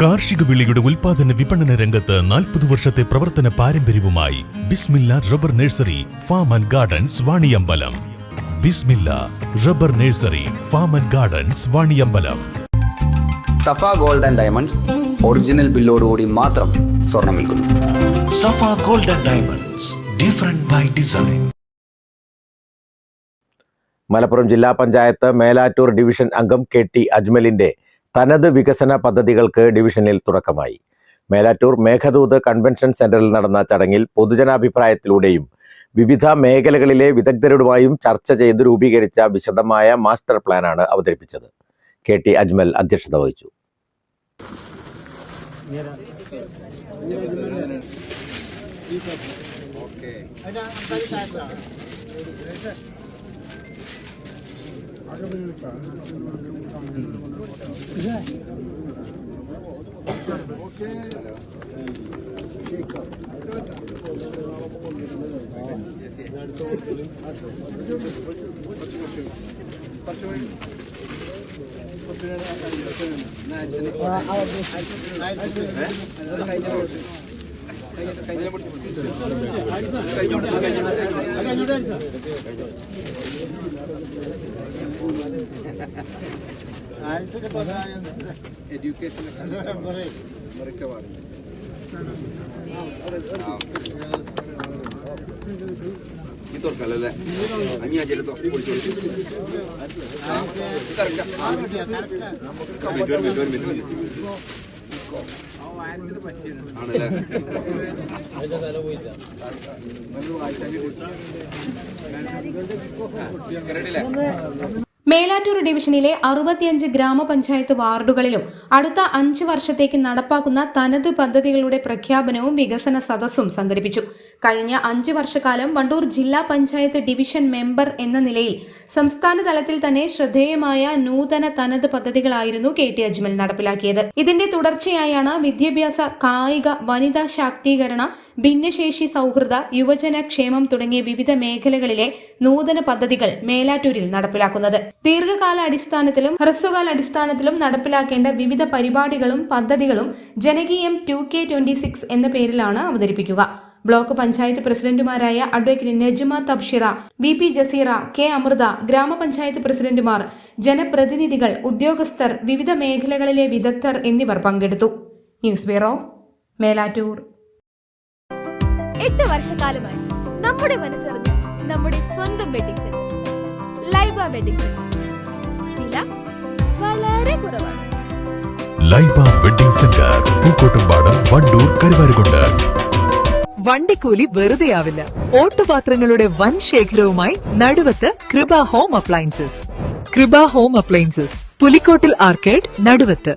കാർഷിക വിളിയുടെ ഉൽപാദന വിപണന രംഗത്ത് നാൽപ്പത് വർഷത്തെ പ്രവർത്തന പാരമ്പര്യവുമായി Bismillah rubber nursery farm and gardens Vaniyambalam. Bismillah rubber nursery farm and gardens Vaniyambalam. Safa gold and diamonds original ബില്ലോടുകൂടി മാത്രം സ്വർണം വിൽക്കുന്നു. Safa gold and diamonds different by design Malappuram ജില്ലാ പഞ്ചായത്ത് മേലാറ്റൂർ ഡിവിഷൻ അംഗം കെ ടി അജ്മലിന്റെ തനത് വികസന പദ്ധതികൾക്ക് ഡിവിഷനിൽ തുടക്കമായി. മേലാറ്റൂർ മേഘദൂത് കൺവെൻഷൻ സെന്ററിൽ നടന്ന ചടങ്ങിൽ പൊതുജനാഭിപ്രായത്തിലൂടെയും വിവിധ മേഖലകളിലെ വിദഗ്ധരുമായും ചർച്ച ചെയ്ത് രൂപീകരിച്ച വിശദമായ മാസ്റ്റർ പ്ലാനാണ് അവതരിപ്പിച്ചത്. കെ ടി അജ്മൽ അധ്യക്ഷത വഹിച്ചു. കഴിഞ്ഞോട്ടെ കഴിഞ്ഞോട്ടെ തുറക്കല്ലേ അഞ്ഞി അജല് പൊളിച്ചു മേലാറ്റൂർ ഡിവിഷനിലെ അറുപത്തിയഞ്ച് ഗ്രാമപഞ്ചായത്ത് വാർഡുകളിലും അടുത്ത അഞ്ച് വർഷത്തേക്ക് നടപ്പാക്കുന്ന തനത് പദ്ധതികളുടെ പ്രഖ്യാപനവും വികസന സദസ്സും സംഘടിപ്പിച്ചു. കഴിഞ്ഞ അഞ്ച് വർഷക്കാലം വണ്ടൂർ ജില്ലാ പഞ്ചായത്ത് ഡിവിഷൻ മെമ്പർ എന്ന നിലയിൽ സംസ്ഥാന തലത്തിൽ തന്നെ ശ്രദ്ധേയമായ നൂതന തനത് പദ്ധതികളായിരുന്നു കെ ടി അജ്മൽ നടപ്പിലാക്കിയത്. ഇതിന്റെ തുടർച്ചയായാണ് വിദ്യാഭ്യാസ കായിക വനിതാ ശാക്തീകരണ ഭിന്നശേഷി സൗഹൃദ യുവജന ക്ഷേമം തുടങ്ങിയ വിവിധ മേഖലകളിലെ നൂതന പദ്ധതികൾ മേലാറ്റൂരിൽ നടപ്പിലാക്കുന്നത്. ദീർഘകാല അടിസ്ഥാനത്തിലും ഹ്രസ്വകാല അടിസ്ഥാനത്തിലും നടപ്പിലാക്കേണ്ട വിവിധ പരിപാടികളും പദ്ധതികളും ജനകീയം ടു കെ ട്വന്റി സിക്സ് എന്ന പേരിലാണ് അവതരിപ്പിക്കുക. ബ്ലോക്ക് പഞ്ചായത്ത് പ്രസിഡന്റുമാരായ advocate Najma Tabshira B P Jaseera K Amrutha ഗ്രാമപഞ്ചായത്ത് പ്രസിഡന്റുമാർ ജനപ്രതിനിധികൾ ഉദ്യോഗസ്ഥർ വിവിധ മേഖലകളിലെ വിദഗ്ധർ എന്നിവർ പങ്കെടുത്തു. News bureau Melattur. എട്ട് വർഷക്കാലമായി നമ്മുടെ മനസ്സറിഞ്ഞ് നമ്മുടെ സ്വന്തം wedding centre Laiba wedding centre വില വളരെ കുറവാണ്. Laiba wedding centre Pookkottumpadam Wandoor Karuvarakundu. വണ്ടിക്കൂലി വെറുതെയാവില്ല. ഓട്ടുപാത്രങ്ങളുടെ വൻ ശേഖരവുമായി Naduvath Krupa home appliances. Krupa home appliances. Pulikkottil arcade നടുവത്ത്.